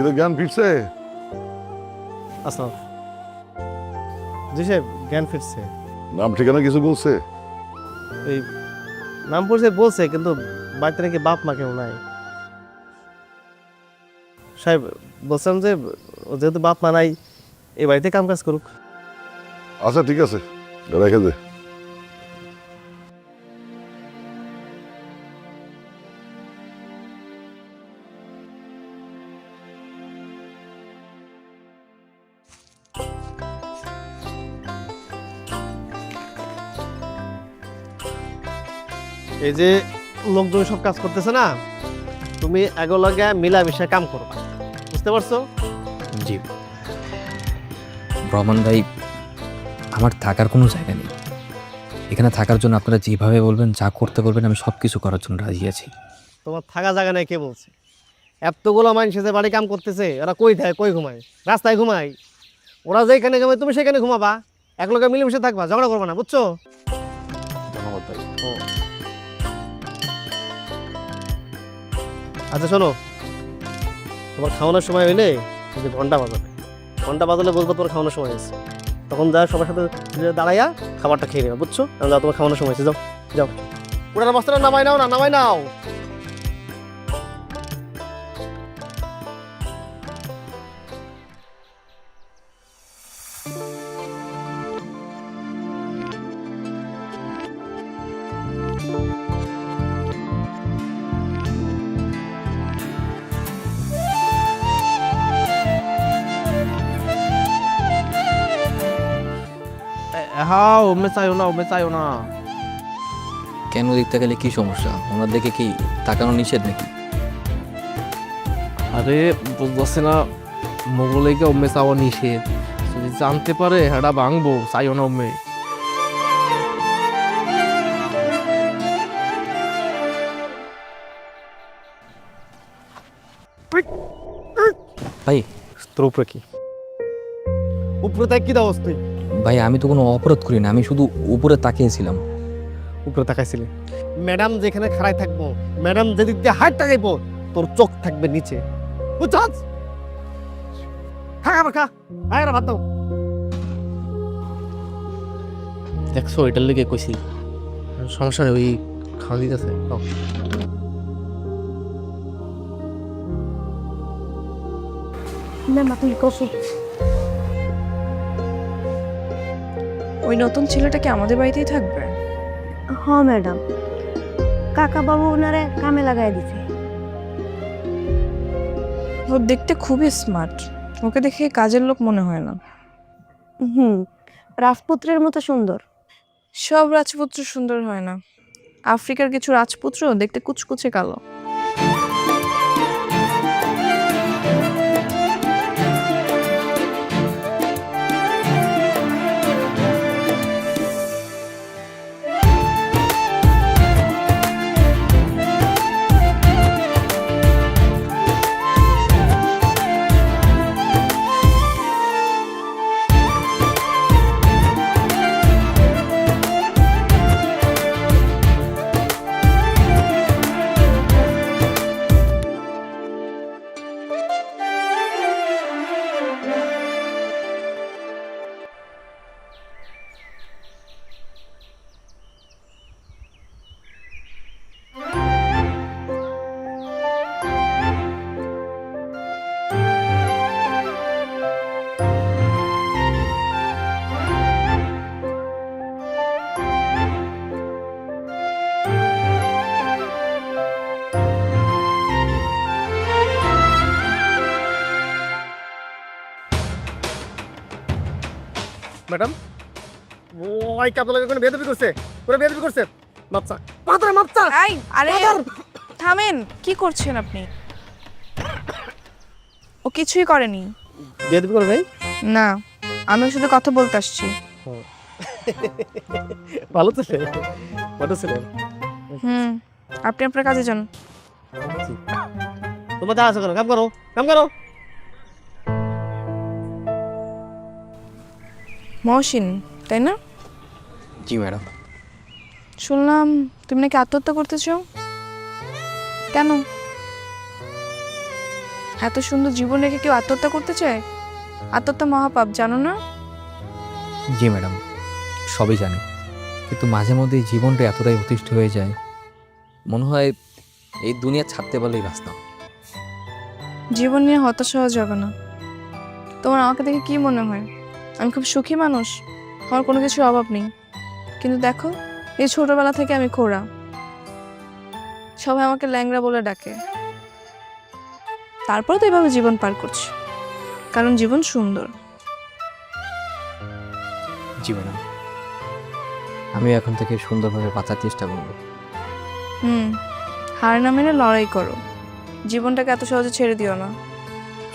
কিন্তু জ্ঞান ফিরছে? আসসালাম জি সাহেব জ্ঞান ফিরছে। নাম ঠিকানা কিছু বলছে? এই নাম পড়ছে বলছে কিন্তু বাড়িতে নাকি বাপ মা কেউ নাই। সাহেব বলছিলাম যে ও যেহেতু বাপ মা নাই এই বাড়িতে কাম কাজ করুক। আচ্ছা ঠিক আছে রেখে দে। এই যে লোকজন সব কাজ করতেছে না তুমি এগুলোকে মিলামিশা কাম করবা। বুঝতে পারছ? জি। রহমান ভাই আমার থাকার কোনো জায়গা নেই। এখানে থাকার জন্য আপনারা যেভাবে বলবেন যা করতে বলবেন আমি সব কিছু করার জন্য রাজি আছি। তোমার থাকা জায়গা নাই কে বলছে? এতগুলো মানুষ যে বাড়ি কাম করতেছে ওরা কই থাকে কই ঘুমায়? রাস্তায় ঘুমায়। ওরা যেখানে ঘুমায় তুমি সেখানে ঘুমাবা। এক লোকে মিলেমিশে থাকবা ঝগড়া করবা না বুঝছ? আচ্ছা শোনো। তোমার খাওয়ানোর সময় হইলে তুমি ঘণ্টা বাজাবে। ঘণ্টা বাজালে বলব তোমার খাওয়ানোর সময় হয়েছে। তখন যা সবার সাথে দাঁড়াইয়া খাবারটা খেয়ে নেবে, বুঝছ? তোমার খাওয়ানোর সময় হয়েছে, যাও যাও। ওটার বস্তাটা নামাই নাও না নামাই নাও। ওমে চাইও না ওমে চাইও না। কেন দেখতে গেলে কি সমস্যা? ওনার দেখে কি তাকানো নিষেধ নাকি? আরে বুঝতেছে না মোগলাইকে ওমে চাওয়া নিষেধ। যদি জানতে পারে হেডা ভাঙবো চাইও না ওমে ভাই তোর উপরে কি? উপরে তাই কি দাও তুই ভাই আমি তো কোনো অপরাধ করি না আমি শুধু উপরে তাকিয়েছিলাম। উপরে তাকাইছিলি? ম্যাডাম যেখানে খাড়াই থাকব ম্যাডাম যেদিক দিয়ে হাত তাকাইবো তোর চোখ থাকবে নিচে। বুঝছস? খা খাবার খা। আয় ভাত দাও। দেখছ এটার লেগে কইছি। সমস্যা নেই ওই খাওয়া দিতেছে। না মা তুই কসু। ওই নতুন ছেলেটা কি আমাদের বাড়িতেই থাকবে? হ ম্যাডাম। কাকা বাবু ওনারে কামে লাগাই দিছে। ও দেখতে খুবই স্মার্ট। ওকে দেখে কাজের লোক মনে হয় না। হুম রাজপুত্রের মতো সুন্দর। সব রাজপুত্র সুন্দর হয় না। আফ্রিকার কিছু রাজপুত্র দেখতে কুচকুচে কালো। ওই কাপড় লাগে কোনো বেদবি করছে? বেদবি করছে? এই আরে থামেন কি করছেন আপনি? ও কিছুই করেনি। বেদবি করে নাই? না আমি সাথে কথা বলতে আসছি। ভালো ছেলে? ভালো ছেলে? হুম আপনি আপনার কাজে যান। তোমার যা আছে কাম করো কাম করো। মহসিন তাই না? জি ম্যাডাম। শুনলাম তুমি নাকি আত্মহত্যা করতে চাও কেন? এত সুন্দর জীবন রেখে কেউ আত্মহত্যা করতে চায়? আত্মহত্যা মহাপাপ জানো না? জি ম্যাডাম সবই জানি। কিন্তু মাঝে মধ্যে এই জীবনটা এতটাই অতিষ্ঠ হয়ে যায় মনে হয় এই দুনিয়া ছাড়তে পারলেই বাঁচতাম। জীবন নিয়ে হতাশ হওয়া যাবে না। তোমার আমাকে দেখে কি মনে হয়? আমি খুব সুখী মানুষ আমার কোনো কিছুর অভাব নেই। কিন্তু দেখো এই ছোটবেলা থেকে আমি খোড়া। সবাই আমাকে ল্যাংড়া বলে ডাকে। তারপর তো এভাবে জীবন পার করছি। কারণ জীবন সুন্দর। জি ম্যাডাম আমি এখন থেকে সুন্দরভাবে বাঁচার চেষ্টা করব। হুম হার না মেনে লড়াই করো। জীবনটাকে এত সহজে ছেড়ে দিও না।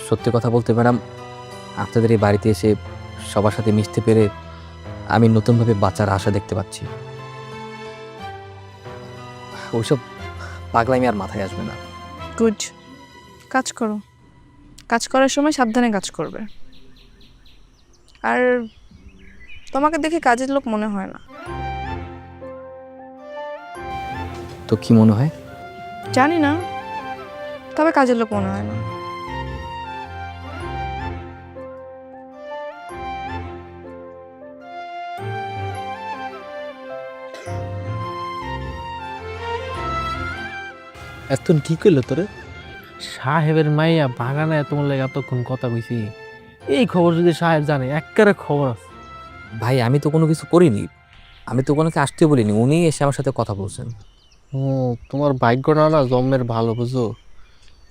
সত্যি কথা বলতে ম্যাডাম আপনাদের এই বাড়িতে এসে সবার সাথে মিশতে পেরে আমি নতুনভাবে বাঁচার আশা দেখতে পাচ্ছি। ওইসব পাগলামি আর মাথায় আসবে না। গুড। কাজ করো। কাজ করার সময় সাবধানে কাজ করবে। আর তোমাকে দেখে কাজের লোক মনে হয় না। তো কি মনে হয়? জানি না। তবে কাজের লোক মনে হয় না। এতক্ষণ কি করল তোরে? সাহেবের মাইয়া বাগানে তোমার লাগে এতক্ষণ কথা কইছি। এই খবর যদি সাহেব জানে একেবারে খবর আছে। ভাই আমি তো কোনো কিছু করিনি। আমি তো কোনোকে আসতে বলিনি উনি এসে আমার সাথে কথা বলছেন। ও তোমার ভাগ্যটা না জন্মের ভালো বুঝো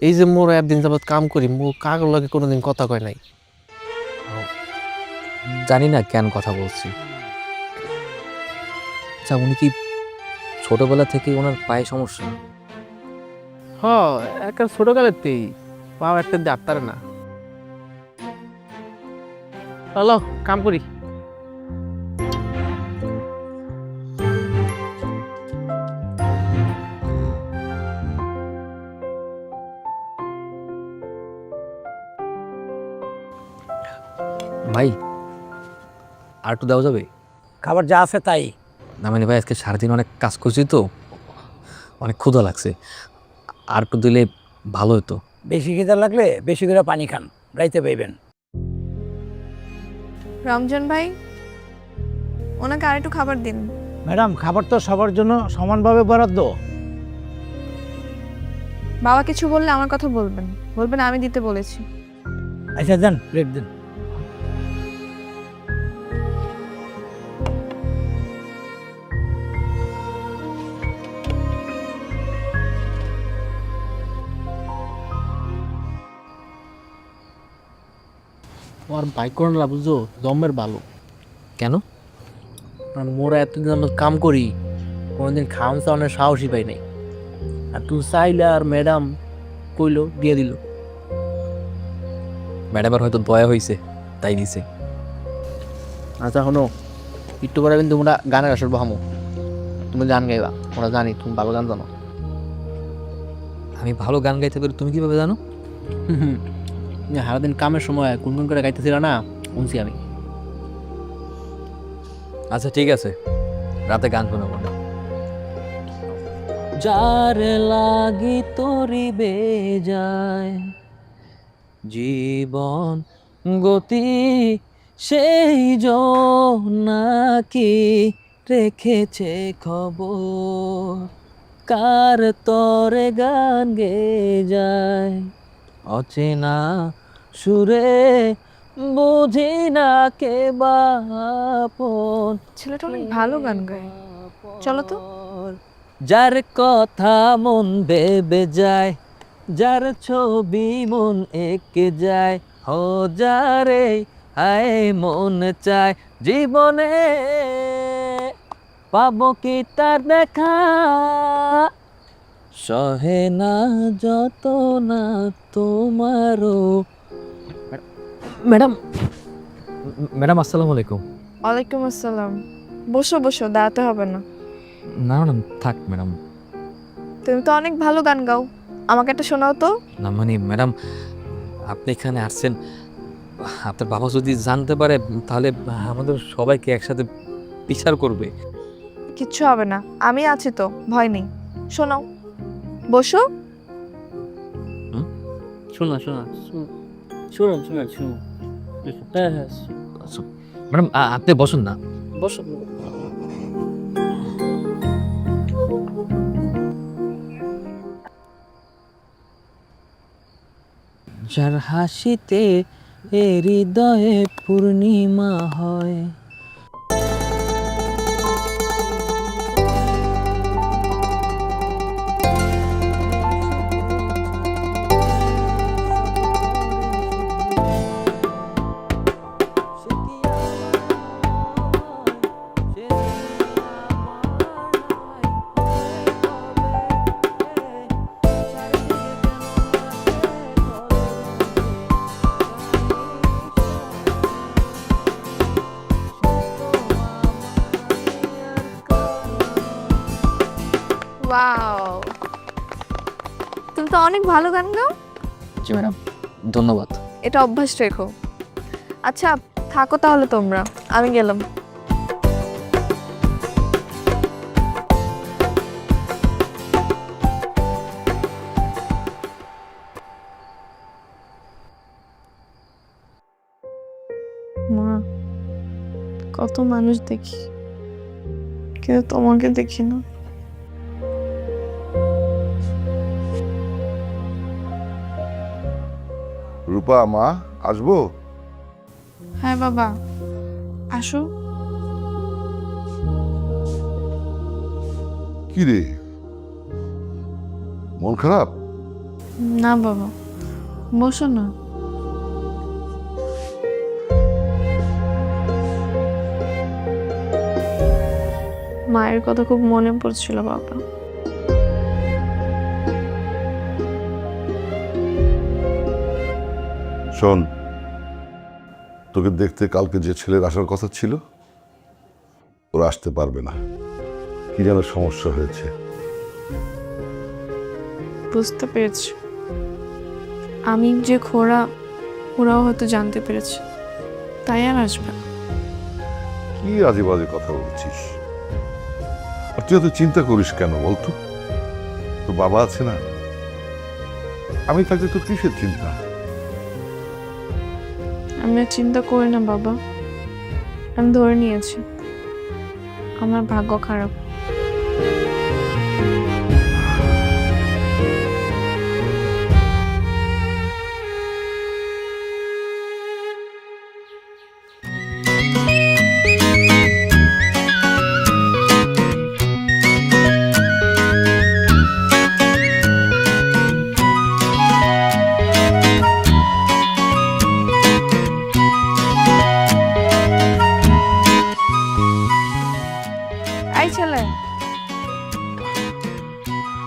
এই যে মোর একদিন যাবত কাম করি মো কাগর লাগে কোনোদিন কথা কয় নাই। জানি না কেন কথা বলছি। আচ্ছা উনি কি ছোটবেলা থেকে ওনার পায়ে সমস্যা? হ একটা ছোটকালেতেই পাও একটা ডাক্তার না। হ্যালো কাম করি। ভাই আর একটু দেওয়া যাবে? খাবার যা আছে তাই। না মানে ভাই আজকে সারাদিন অনেক কাজ করছি তো। অনেক ক্ষুধা লাগছে। আর একটু দিলে ভালো হতো। বেশি খিদা লাগলে বেশি করে পানি খান রাইতে পাইবেন। রমজান ভাই ওনাকে আর একটু খাবার দিন। ম্যাডাম খাবার তো সবার জন্য সমানভাবে বরাদ্দ। বাবা কিছু বললে আমার কথা বলবেন। বলবেন আমি দিতে বলেছি। আচ্ছা দেন প্লেট দেন। ভাগ্য না বুঝো জন্মের ভালো কেন? আর মোরা এতদিন আমরা কাম করি কোনোদিন খাওয়ান চাওয়ানোর সাহসই পাই নাই। আর তুই চাইলে আর ম্যাডাম কইলো দিয়ে দিল। ম্যাডামের হয়তো দয়া হয়েছে তাই দিছে। আচ্ছা শোনো। একটু পরে কিন্তু তোমরা গানের আসর বহামো। তুমি গান গাইবা আমরা জানি তুমি ভালো গান জানো। আমি ভালো গান গাইতে পারি তুমি কীভাবে জানো? সারাদিন কামের সময় কোন কোন করে গাইতেছিল না শুনছি আমি। আচ্ছা ঠিক আছে। রাতে গান শোনাবো। না যার লাগি তরি বেজায় জীবন গতি সেই নাকি রেখেছে খবর। কার তরে গান গে যায় অচেনা সুরে বুঝি না কে বাপন ছেলেটা অনেক ভালো গান গায়। চলো তো। যার কথা মন ভেবে যায় যার ছবি মন এঁকে যায় হো যারে আয় মন চায়। জীবনে পাবো কি তার দেখা? সহে না যত না তোমারও। ম্যাডাম। ম্যাডাম আসসালামু আলাইকুম। ওয়ালাইকুম আসসালাম। বসো বসো দাঁড়াতে হবে না। না ম্যাডাম থাক ম্যাডাম। তুমি তো অনেক ভালো গান গাও। আমাকে একটা শোনাও তো। না মানে ম্যাডাম আপনি এখানে আসছেন। আপনার বাবা যদি জানতে পারে তাহলে আমাদের সবাইকে একসাথে বিচার করবে। কিচ্ছু হবে না। আমি আছি তো ভয় নেই। শোনাও। বসো। শোনা শোনা শুনুন শুনুন শুনুন। হ্যাঁ হ্যাঁ আচ্ছা। ম্যাডাম আপনি বসুন না। বসো। যার হাসিতে এ হৃদয়ে পূর্ণিমা হয় ওয়াও তুমি তো অনেক ভালো গান গাও। জি ম্যাডাম ধন্যবাদ। এটা অভ্যাস রেখো। আচ্ছা থাকো তাহলে তোমরা আমি গেলাম। মা কত মানুষ দেখি কিন্তু তোমাকে দেখি না। রূপা মা আসব? হ্যাঁ বাবা আসো। কি রে? মন খারাপ? না বাবা বসো না। মায়ের কথা খুব মনে পড়ছিল বাবা। শোন তোকে দেখতে কালকে যে ছেলের আসার কথা ছিল ওরা আসতে পারবে না। কি যেন সমস্যা হয়েছে। বুঝতে পেরেছি। আমি যে খোড়া ওরাও হয়তো জানতে পেরেছে। তাই আর আসবে না। কি আজে বাজে কথা বলছিস? আর তুই এত চিন্তা করিস কেন বলতো? তোর বাবা আছে না? আমি থাকতে তোর কিসের চিন্তা? আমি আর চিন্তা করি না বাবা। আমি ধরে নিয়েছি। আমার ভাগ্য খারাপ।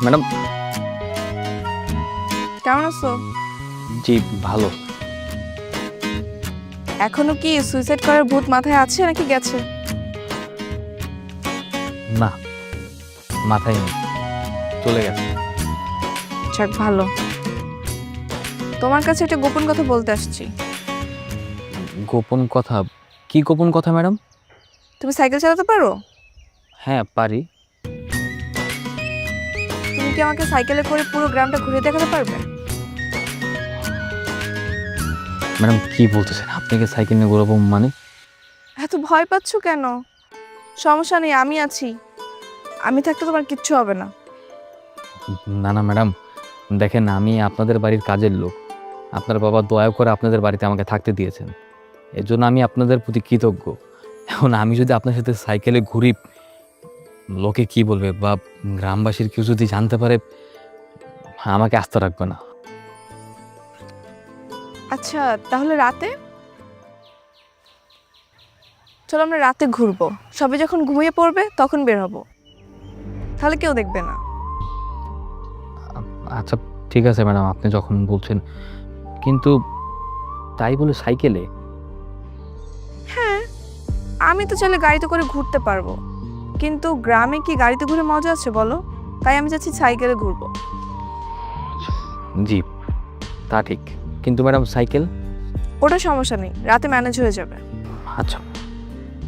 ম্যাডাম। কেমন আছো? জি ভালো। এখনও কি সুইসাইড করার ভূত মাথায় আছে নাকি গেছে? না মাথায় নেই। চলে গেছে। যাক ভালো। তোমার কাছে একটা গোপন কথা বলতে আসছি। গোপন কথা? কি গোপন কথা ম্যাডাম? তুমি সাইকেল চালাতে পারো? হ্যাঁ পারি। কি আমাকে সাইকেলে করে পুরো গ্রামটা ঘুরে দেখাতে পারবে? ম্যাডাম কি বলতেছেন? আপনাকে সাইকেল নিয়ে ঘোরাবো মানে? এত ভয় পাচ্ছ কেন? সমস্যা নেই আমি আছি। আমি থাকতে তোমার কিচ্ছু হবে না। না না ম্যাডাম। দেখেন আমি আপনাদের বাড়ির কাজের লোক। আপনার বাবা দয়া করে আপনাদের বাড়িতে আমাকে থাকতে দিয়েছেন। এর জন্য আমি আপনাদের প্রতি কৃতজ্ঞ। এখন আমি যদি আপনার সাথে সাইকেলে ঘুরি লোকে কি বলবে বা গ্রামবাসীর কেউ যদি জানতে পারে আমাকে আস্থা রাখবে না। আচ্ছা তাহলে রাতে? চলো আমরা রাতে ঘুরবো। সবে যখন ঘুমিয়ে পড়বে তখন বের হব। তাহলে কেউ দেখবে না। আচ্ছা ঠিক আছে ম্যাডাম আপনি যখন বলছেন। কিন্তু তাই বলে সাইকেলে? হ্যাঁ আমি তো চাইলে গাড়িতে করে ঘুরতে পারব। কিন্তু গ্রামে কি গাড়িতে ঘুরে মজা আছে বলো? তাই আমি যাচ্ছি সাইকেলে ঘুরবো। জি তা ঠিক। কিন্তু ম্যাডাম সাইকেল? ওটা সমস্যা নেই রাতে ম্যানেজ হয়ে যাবে। আচ্ছা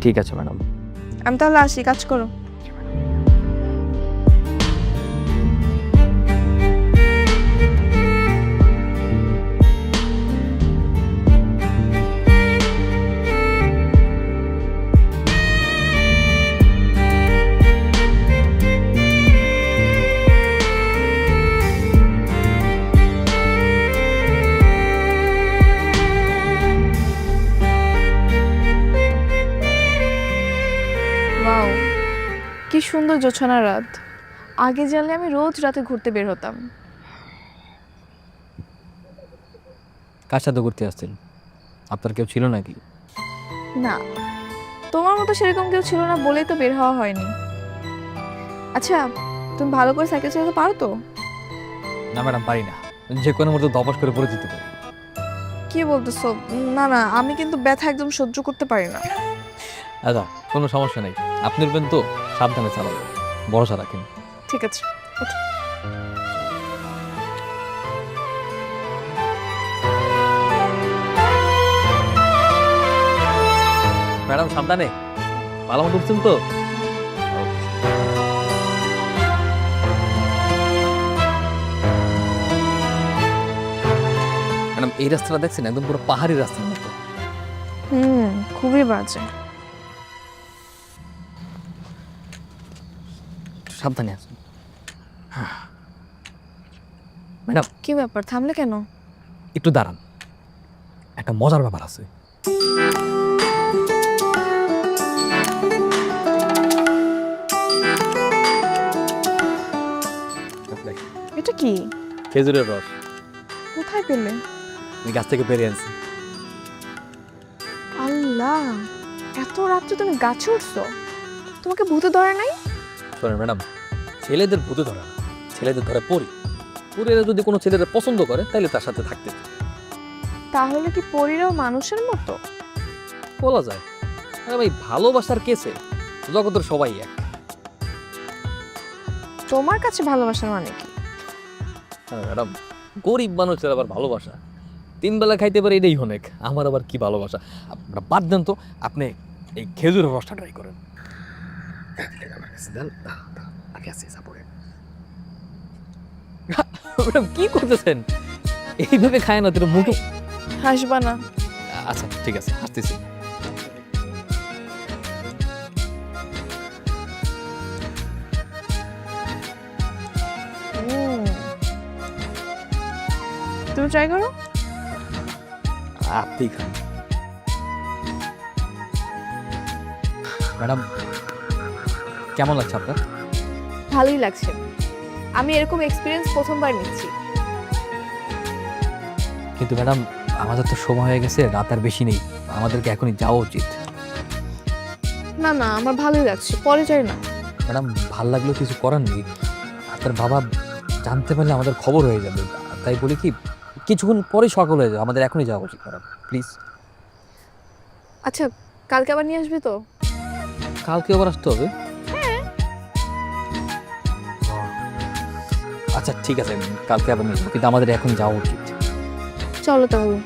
ঠিক আছে ম্যাডাম। আমি তাহলে আসি কাজ করো। সুন্দর জোছনা রাত। আগে জানলে আমি রোজ রাতে ঘুরতে বের হতাম। কার সাথে ঘুরতে আপনার কেউ ছিল নাকি? না তোমার মতো সেরকম কেউ ছিল না বলেই তো বের হওয়া হয়নি। আচ্ছা তুমি ভালো করে সাইকেল চালাতে পারো তো? না ম্যাডাম পারি না। যে কোনো মতো দপাস করে পড়ে দিতে পারি। কি বলতেছো? না না আমি কিন্তু ব্যথা একদম সহ্য করতে পারি না। আচ্ছা কোনো সমস্যা নেই। আপনি উঠবেন তো? সাবধানে চালাবেন ভরসা রাখেন। ঠিক আছে ম্যাডাম সাবধানে। ভালো মতো উঠছেন তো? ম্যাডাম এই রাস্তাটা দেখছেন? একদম পুরো পাহাড়ি রাস্তার মতো। হুম খুবই বাজে। সাবধানে আসুন ম্যাডাম। কি ব্যাপার? থামলে কেন? একটু দাঁড়ান। একটা মজার ব্যাপার আছে। এটা কি? খেজুরের রস। কোথায় পেলে? আমি গাছ থেকে পেরে আনছি আল্লাহ! এত রাত্রে তুমি গাছে উঠছো? তোমাকে ভূতে ধরে নাই? শোনেন ম্যাডাম ছেলেদের ভূতে ধরে না ছেলেদের ধরে পড়ি পরিরা যদি কোনো ছেলেদের পছন্দ করে তাহলে তার সাথে থাকতে তাহলে কি পরীরাও মানুষের মতো? বলা যায়। আরে ভাই ভালোবাসার কেসে জগতের সবাই এক। তোমার কাছে ভালোবাসার মানে কি? হ্যাঁ ম্যাডাম গরিব মানুষের আবার ভালোবাসা। তিন বেলা খাইতে পারে এটাই অনেক আমার আবার কি ভালোবাসা? আপনারা বাদ দেন তো আপনি এই খেজুরের রসটা ট্রাই করেন। ম্যাডাম কি করতেছেন এইভাবে খায় না তোর মুখে হাসবা না আচ্ছা ঠিক আছে হাসতেছি উম। তুমি ট্রাই করো আপনি খান ম্যাডাম কেমন লাগছে আপনার? ভালোই লাগছে। আমি এরকম এক্সপিরিয়েন্স প্রথমবার নিচ্ছি। কিন্তু ম্যাডাম আমাদের তো সময় হয়ে গেছে রাত আর বেশি নেই। আমাদেরকে এখনই যাওয়া উচিত। না না আমার ভালোই লাগছে। পরে যাই না। ম্যাডাম ভালো লাগলেও কিছু করার নেই। আপনার বাবা জানতে পারলে আমাদের খবর হয়ে যাবে। তাই বলি কি কিছুক্ষণ পরে সকাল হয়ে যাবে। আমাদের এখনই যাওয়া উচিত ম্যাডাম। প্লিজ। আচ্ছা কালকে আবার নিয়ে আসবে তো? কালকে আবার আসতে হবে। আচ্ছা ঠিক আছে কালকে আবার কিন্তু আমাদের এখন যাওয়া উচিত। চলো তাহলে।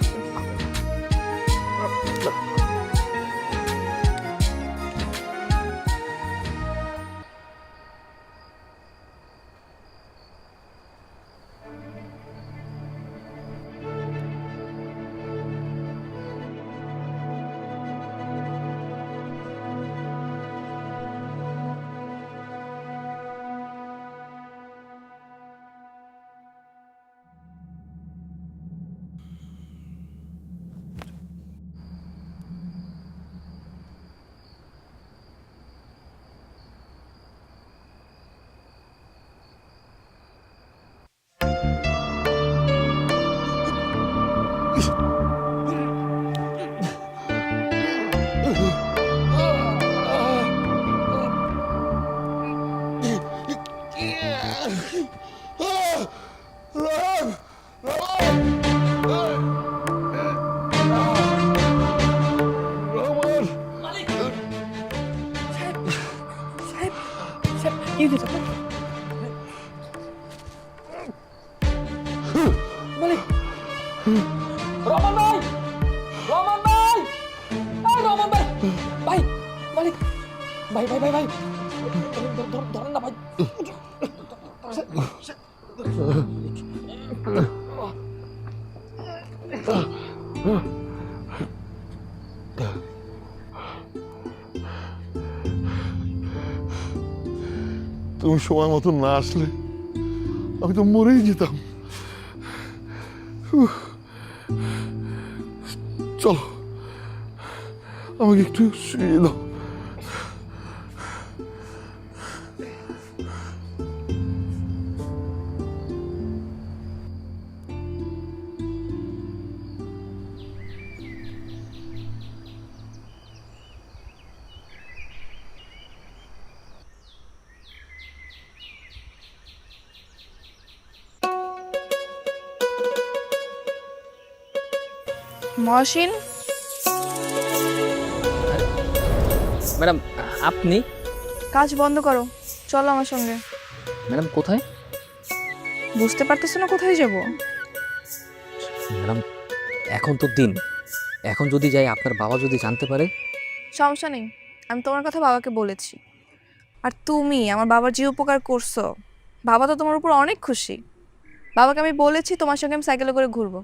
তুমি সময় মতো না আসলে আমি তো মরেই যেতাম। Ama Victor Suyla. Maaşın madam আপনি? কাজ বন্ধ করো চলো আমার সঙ্গে। ম্যাডাম কোথায়? বুঝতে পারতেছো না কোথায় যাব? ম্যাডাম এখন তো দিন। এখন যদি যাই আপনার বাবা যদি জানতে পারে? সমস্যা নেই আমি তোমার কথা বাবাকে বলেছি। আর তুমি আমার বাবার যে উপকার করছ বাবা তো তোমার উপর অনেক খুশি। বাবাকে আমি বলেছি তোমার সঙ্গে আমি সাইকেলে করে ঘুরবো।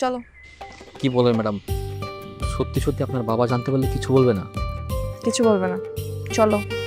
চলো। কি বলেন ম্যাডাম? সত্যি সত্যি আপনার বাবা জানতে পারলে কিছু বলবে না? কিছু বলবে না। চলো।